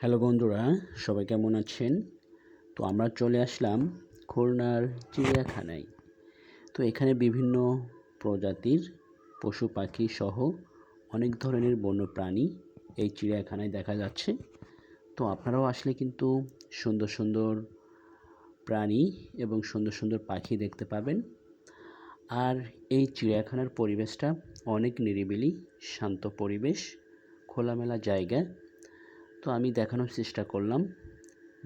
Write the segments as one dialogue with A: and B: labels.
A: Hello বন্ধুরা, সবাই কেমন আছেন? তো আমরা চলে আসলাম খুলনার চিড়িয়াখানায়। তো এখানে বিভিন্ন প্রজাতির পশু পাখি সহ অনেক ধরনের বন্যপ্রাণী এই চিড়িয়াখানায় দেখা যাচ্ছে। তো আপনারাও আসলে কিন্তু সুন্দর সুন্দর প্রাণী এবং সুন্দর সুন্দর পাখি দেখতে পাবেন। আর এই চিড়িয়াখানার পরিবেশটা অনেক নিরিবিলি, শান্ত পরিবেশ, খোলামেলা জায়গা তো আমি দেখানোর চেষ্টা করলাম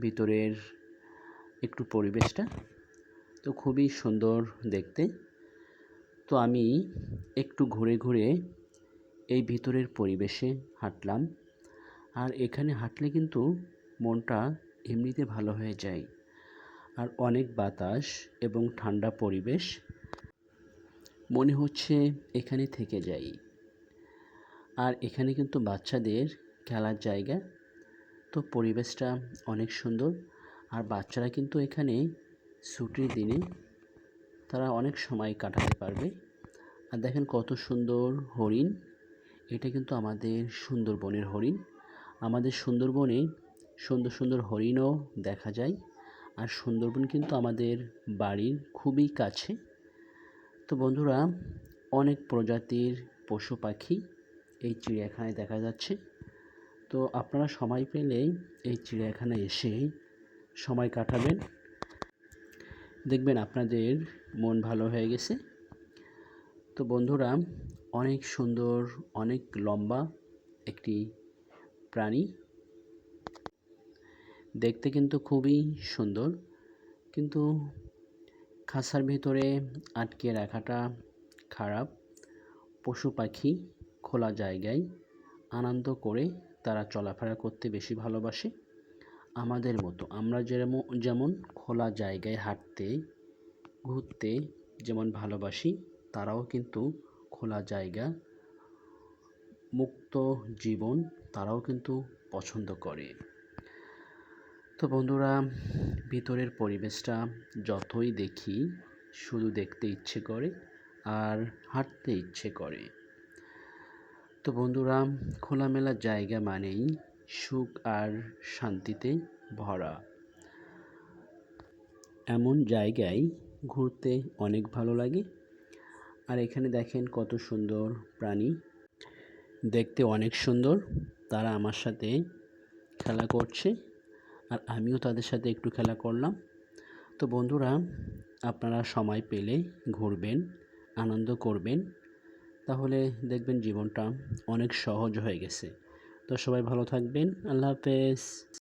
A: ভিতরের একটু পরিবেশটা। তো খুবই সুন্দর দেখতে। তো আমি একটু ঘুরে ঘুরে এই ভিতরের পরিবেশে হাঁটলাম। আর এখানে হাঁটলে কিন্তু মনটা এমনিতে ভালো হয়ে যায়। আর অনেক বাতাস এবং ঠান্ডা পরিবেশ মনে হচ্ছে এখানে থেকে যাই। আর এখানে কিন্তু বাচ্চাদের খেলার জায়গা তো পরিবেশটা অনেক সুন্দর। আর বাচ্চারা কিন্তু এখানে ছুটির দিনে তারা অনেক সময় কাটাতে পারবে। আর দেখেন কত সুন্দর হরিণ। এটা কিন্তু আমাদের সুন্দরবনের হরিণ। আমাদের সুন্দরবনে সুন্দর সুন্দর হরিণও দেখা যায়। আর সুন্দরবন কিন্তু আমাদের বাড়ির খুবই কাছে। তো বন্ধুরা, অনেক প্রজাতির পশু পাখি এই চিড়িয়াখানায় দেখা যাচ্ছে। তো আপনারা সময় পেলে এই চিড়িয়াখানায় এসে সময় কাটাবেন। দেখবেন আপনাদের মন ভালো হয়ে গেছে। তো বন্ধুরা, অনেক সুন্দর, অনেক লম্বা একটি প্রাণী। দেখতে কিন্তু খুবই সুন্দর, কিন্তু খাঁচার ভিতরে আটকে রাখাটা খারাপ। পশু পাখি খোলা জায়গায় আনন্দ করে তারা চলাফেরা করতে বেশি ভালোবাসে। আমাদের মতো আমরা যেমন যেমন খোলা জায়গায় হাঁটতে, ঘুরতে যেমন ভালোবাসি, তারাও কিন্তু খোলা জায়গা, মুক্ত জীবন তারাও কিন্তু পছন্দ করে। তো বন্ধুরা, ভিতরের পরিবেশটা যতই দেখি, শুধু দেখতে ইচ্ছে করে আর হাঁটতে ইচ্ছে করে। তো বন্ধুরা, খোলামেলা জায়গা মানেই সুখ আর শান্তিতে ভরা। এমন জায়গায় ঘুরতে অনেক ভালো লাগে। আর এখানে দেখেন কত সুন্দর প্রাণী। দেখতে অনেক সুন্দর। তারা আমার সাথে খেলা করছে আর আমিও তাদের সাথে একটু খেলা করলাম। তো বন্ধুরা, আপনারা সময় পেলে ঘুরবেন, আনন্দ করবেন। তাহলে দেখবেন জীবনটা অনেক সহজ হয়ে গেছে। তো সবাই ভালো থাকবেন। আল্লাহ হাফেজ।